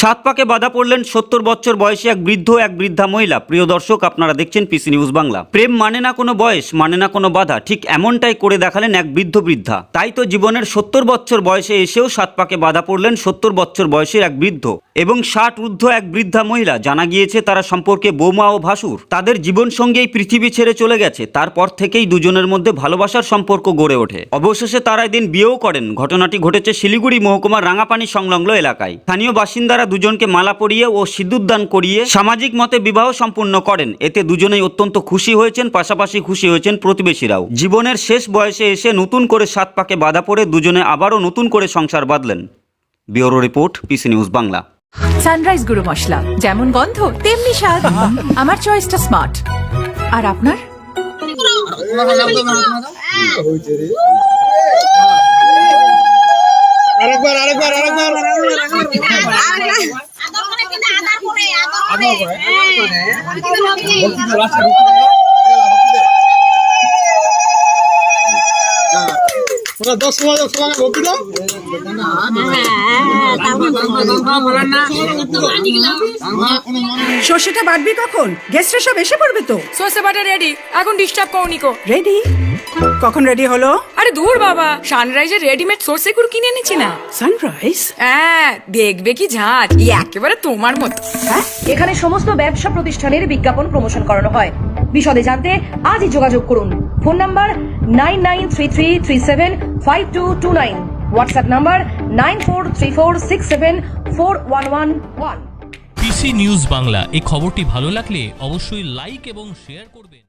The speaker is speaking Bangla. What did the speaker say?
সাত পাকে বাধা পড়লেন সত্তর বছর বয়সে এক বৃদ্ধ এক বৃদ্ধা মহিলা। প্রিয় দর্শক, আপনারা দেখছেন পিসি নিউজ বাংলা। প্রেম মানে না কোনো বয়স মানে না কোনো বাধা, ঠিক এমনটাই করে দেখালেন এক বৃদ্ধ বৃদ্ধা। তাই তো জীবনের সত্তর বছর বয়সে এসেও সাত পাকে বাধা পড়লেন সত্তর বছর বয়সের এক বৃদ্ধ। এবং ষাট ঊর্ধ্ব এক বৃদ্ধা মহিলা, জানা গিয়েছে তারা সম্পর্কে বৌমা ও ভাসুর। তাদের জীবন সঙ্গে এই পৃথিবী ছেড়ে চলে গেছে, তারপর থেকেই দুজনের মধ্যে ভালোবাসার সম্পর্ক গড়ে ওঠে। অবশেষে তারা এদিন বিয়েও করেন। ঘটনাটি ঘটেছে শিলিগুড়ি মহকুমার রাঙাপানি সংলগ্ন এলাকায়। স্থানীয় বাসিন্দারা দুজনকে মালা পরিয়ে ও সিঁদুরদান করিয়ে সামাজিক মতে বিবাহ সম্পূর্ণ করেন। এতে দুজনেই অত্যন্ত খুশি হয়েছেন, পাশাপাশি খুশি হয়েছেন প্রতিবেশীরাও। জীবনের শেষ বয়সে এসে নতুন করে সাত পাকে বাধা পড়ে দুজনে আবারও নতুন করে সংসার বাঁধলেন। Bureau report, PC news Bangla. Sunrise গুঁড়ো মশলা যেমন গন্ধ তেমনি স্বাদ। আমার চয়েসটা স্মার্ট। আর আপনার? আরেকবার আরেকবার আরেকবার ওরা দশ সময় দশ সময় ভক্তি দাও সর্ষেটা বাটবি কখন? গেস্টরা সব এসে পড়বে তো। সর্ষে বাটা রেডি এখন ডিস্টার্ব করনি কো। রেডি কখন রেডি হলো? আরে দূর বাবা সানরাইজের রেডিমেড সর্ষে গুঁড়ো কিনে এনেছি না। সানরাইজ হ্যাঁ দেখবে কি ঝাঁজ। একেবারে তোমার মতো। হ্যাঁ? এখানে সমস্ত ব্যবসা প্রতিষ্ঠানের বিজ্ঞাপন প্রমোশন করানো হয়। বিশদে জানতে আজই যোগাযোগ করুন। Phone number nine nine three three three seven five two two nine. WhatsApp number nine four three four six seven four one one one. PC news Bangla, এই খবরটি ভালো লাগলে অবশ্যই লাইক এবং শেয়ার করবেন।